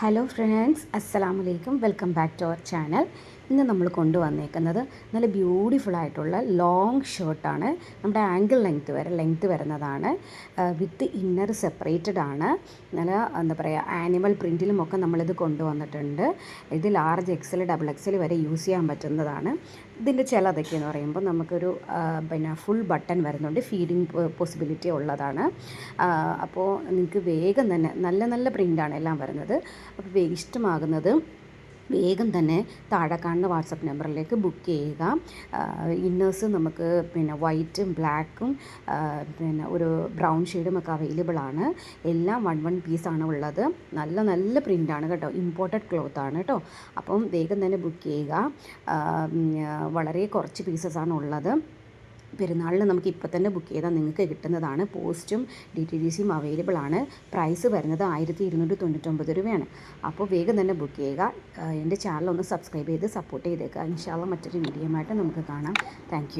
Hello friends അസ്സലാമു അലൈക്കും welcome back to our channel ഇന്ന് നമ്മൾ കൊണ്ടുവന്നേക്കുന്നത് നല്ല ബ്യൂട്ടിഫുൾ ആയിട്ടുള്ള ലോങ് ഷർട്ടാണ് നമ്മുടെ ആംഗിൾ ലെങ്ത്ത് വരെ ലെങ്ത്ത് വരുന്നതാണ്. വിത്ത് ഇന്നർ സെപ്പറേറ്റഡ് ആണ്. നല്ല എന്താ പറയുക ആനിമൽ പ്രിന്റിലും ഒക്കെ നമ്മളിത് കൊണ്ടുവന്നിട്ടുണ്ട്. ഇത് ലാർജ് എക്സൽ ഡബിൾ എക്സൽ വരെ യൂസ് ചെയ്യാൻ പറ്റുന്നതാണ്. ഇതിന്റെ ചിലതൊക്കെ എന്ന് പറയുമ്പോൾ നമുക്കൊരു പിന്നെ ഫുൾ ബട്ടൺ വരുന്നുണ്ട്. ഫീഡിങ് പോസിബിലിറ്റി ഉള്ളതാണ്. അപ്പോൾ നിങ്ങൾക്ക് വേഗം തന്നെ നല്ല നല്ല പ്രിന്റാണ് എല്ലാം വരുന്നത്. അപ്പോൾ ഇഷ്ടമാകുന്നത് വേഗം തന്നെ താഴെ കാണുന്ന വാട്സപ്പ് നമ്പറിലേക്ക് ബുക്ക് ചെയ്യുക. ഇന്നേഴ്സ് നമുക്ക് പിന്നെ വൈറ്റും ബ്ലാക്കും പിന്നെ ഒരു ബ്രൗൺ ഷെയ്ഡും ഒക്കെ അവൈലബിൾ ആണ്. എല്ലാം വൺ വൺ പീസാണ് ഉള്ളത്. നല്ല നല്ല പ്രിന്റാണ് കേട്ടോ. ഇമ്പോർട്ടഡ് ക്ലോത്ത് ആണ് കേട്ടോ. അപ്പം വേഗം തന്നെ ബുക്ക് ചെയ്യുക. വളരെ കുറച്ച് പീസസ് ആണ് ഉള്ളത്. പെരുന്നാളിന് നമുക്ക് ഇപ്പോൾ തന്നെ ബുക്ക് ചെയ്താൽ നിങ്ങൾക്ക് കിട്ടുന്നതാണ്. പോസ്റ്റും ഡി ടി ഡി സിയും അവൈലബിൾ ആണ്. പ്രൈസ് വരുന്നത് ആയിരത്തി ഇരുന്നൂറ്റി തൊണ്ണൂറ്റൊമ്പത് രൂപയാണ്. അപ്പോൾ വേഗം തന്നെ ബുക്ക് ചെയ്യുക. എന്റെ ചാനൽ ഒന്ന് സബ്സ്ക്രൈബ് ചെയ്ത് സപ്പോർട്ട് ചെയ്തേക്കുക. ഇൻഷാല്ല മറ്റൊരു വീഡിയോ ആയിട്ട് നമുക്ക് കാണാം. താങ്ക്